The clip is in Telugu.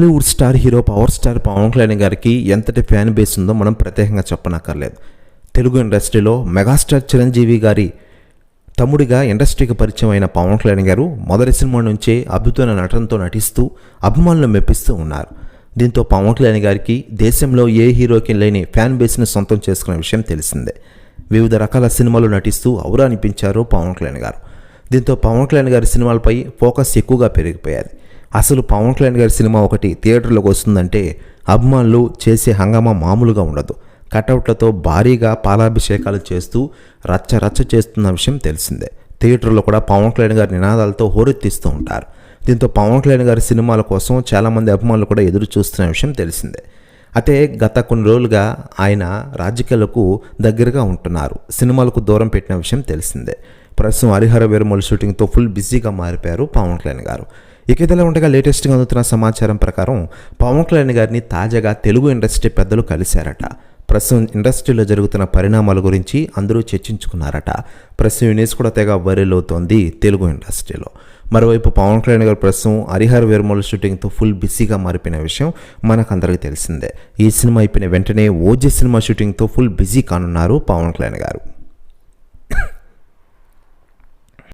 Tollywood star hero power star Pavan Kalyan గారికి ఎంతటి ఫ్యాన్ బేస్ ఉందో మనం ప్రత్యేకంగా చెప్పనక్కర్లేదు. తెలుగు ఇండస్ట్రీలో మెగాస్టార్ చిరంజీవి గారి తమ్ముడిగా ఇండస్ట్రీకి పరిచయం అయిన పవన్ కళ్యాణ్ గారు మొదటి సినిమా నుంచే అద్భుతమైన నటనతో నటిస్తూ అభిమానులను మెప్పిస్తూ ఉన్నారు. దీంతో పవన్ కళ్యాణ్ గారికి దేశంలో ఏ హీరోకి లేని ఫ్యాన్ బేస్ని సొంతం చేసుకున్న విషయం తెలిసిందే. వివిధ రకాల సినిమాలు నటిస్తూ ఔరా అనిపించారు పవన్ కళ్యాణ్ గారు. దీంతో పవన్ కళ్యాణ్ గారి సినిమాలపై ఫోకస్ ఎక్కువగా పెరిగిపోయారు అసలు పవన్ కళ్యాణ్ గారి సినిమా ఒకటి థియేటర్లోకి వస్తుందంటే అభిమానులు చేసే హంగామా మామూలుగా ఉండదు. కటౌట్లతో భారీగా పాలాభిషేకాలు చేస్తూ రచ్చ రచ్చ చేస్తున్న విషయం తెలిసిందే. థియేటర్లో కూడా పవన్ కళ్యాణ్ గారి నినాదాలతో హోరెత్తిస్తూ ఉంటారు. దీంతో పవన్ కళ్యాణ్ గారి సినిమాల కోసం చాలామంది అభిమానులు కూడా ఎదురు చూస్తున్న విషయం తెలిసిందే. అయితే గత కొన్ని రోజులుగా ఆయన రాజకీయాలకు దగ్గరగా ఉంటున్నారు. సినిమాలకు దూరం పెట్టిన విషయం తెలిసిందే. ప్రస్తుతం హరిహర వీరమల్ షూటింగ్తో ఫుల్ బిజీగా మారిపోయారు పవన్ కళ్యాణ్ గారు. ఇక ఇదిలా ఉండగా లేటెస్ట్గా అందుతున్న సమాచారం ప్రకారం పవన్ కళ్యాణ్ గారిని తాజాగా తెలుగు ఇండస్ట్రీ పెద్దలు కలిశారట. ప్రస్తుతం ఇండస్ట్రీలో జరుగుతున్న పరిణామాల గురించి అందరూ చర్చించుకున్నారట. ప్రస్తుతం న్యూస్ కూడా తెగ వైరల్ అవుతోంది తెలుగు ఇండస్ట్రీలో. మరోవైపు పవన్ కళ్యాణ్ గారు ప్రస్తుతం హరిహర్ వీరమల్ షూటింగ్తో ఫుల్ బిజీగా మారిపోయిన విషయం మనకందరికీ తెలిసిందే. ఈ సినిమా అయిపోయిన వెంటనే ఓజీ సినిమా షూటింగ్తో ఫుల్ బిజీ కానున్నారు పవన్ కళ్యాణ్ గారు.